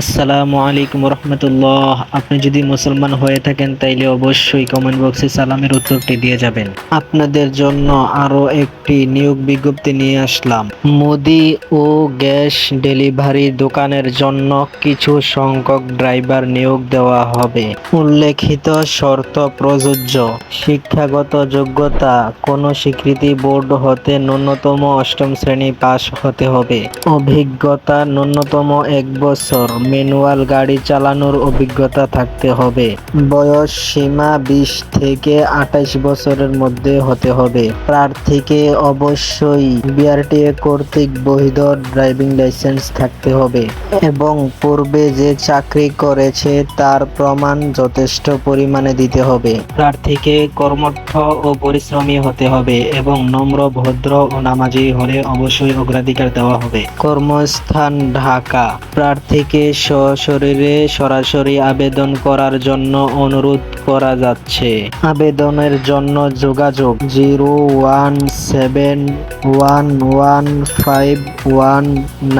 আসসালামু আলাইকুম রহমতুল্লাহ আপনি যদি মুসলমান হয়ে থাকেন, তাইলে অবশ্যই কমেন্ট বক্সে সালামের উত্তরটি দিয়ে যাবেন। আপনাদের জন্য আরও একটি নিয়োগ বিজ্ঞপ্তি নিয়ে আসলাম। মুদি ও গ্যাস ডেলিভারি দোকানের জন্য কিছু সংখ্যক ড্রাইভার নিয়োগ দেওয়া হবে। উল্লেখিত শর্ত প্রযোজ্য। শিক্ষাগত যোগ্যতা কোনো স্বীকৃতি বোর্ড হতে ন্যূনতম অষ্টম শ্রেণি পাশ হতে হবে। অভিজ্ঞতা ন্যূনতম এক বছর। ম্যানুয়াল গাড়ি চালানোর অভিজ্ঞতা থাকতে হবে। বয়স সীমা বিশ থেকে আঠাইশ বছরের মধ্যে হতে হবে। প্রার্থীকে অবশ্যই বিআরটিএ কর্তৃক বৈধ ড্রাইভিং লাইসেন্স থাকতে হবে এবং পূর্বে যে চাকরি করেছে তার প্রমাণ যথেষ্ট পরিমাণে দিতে হবে। প্রার্থীকে কর্মঠ ও পরিশ্রমী হতে হবে এবং নম্র, ভদ্র ও নামাজি হলে অবশ্যই অগ্রাধিকার দেওয়া হবে। কর্মস্থান ঢাকা। প্রার্থীকে সশরীরে সরাসরি আবেদন করার জন্য অনুরোধ করা যাচ্ছে। আবেদনের জন্য যোগাযোগ zero one seven one one five one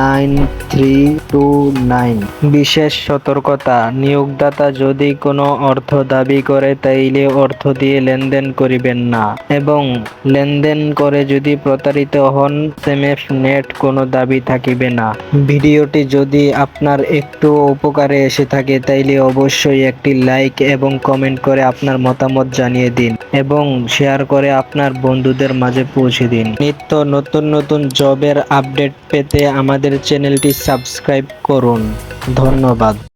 nine three two nine. বিশেষ সতর্কতা, নিয়োগদাতা যদি কোনো অর্থ দাবি করে তাইলে অর্থ দিয়ে লেনদেন করিবেন না এবং লেনদেন করে যদি প্রতারিত হন সেমএফ নেট কোনো দাবি থাকিবে না। ভিডিওটি যদি আপনার একটু উপকারে এসে থাকে, তাইলে অবশ্যই একটি লাইক এবং কমেন্ট করে আপনার মতামত জানিয়ে দিন এবং শেয়ার করে আপনার বন্ধুদের মাঝে পৌঁছে দিন। নিত্য নতুন নতুন জবের আপডেট পেতে আমাদের চ্যানেলটি সাবস্ক্রাইব করুন। ধন্যবাদ।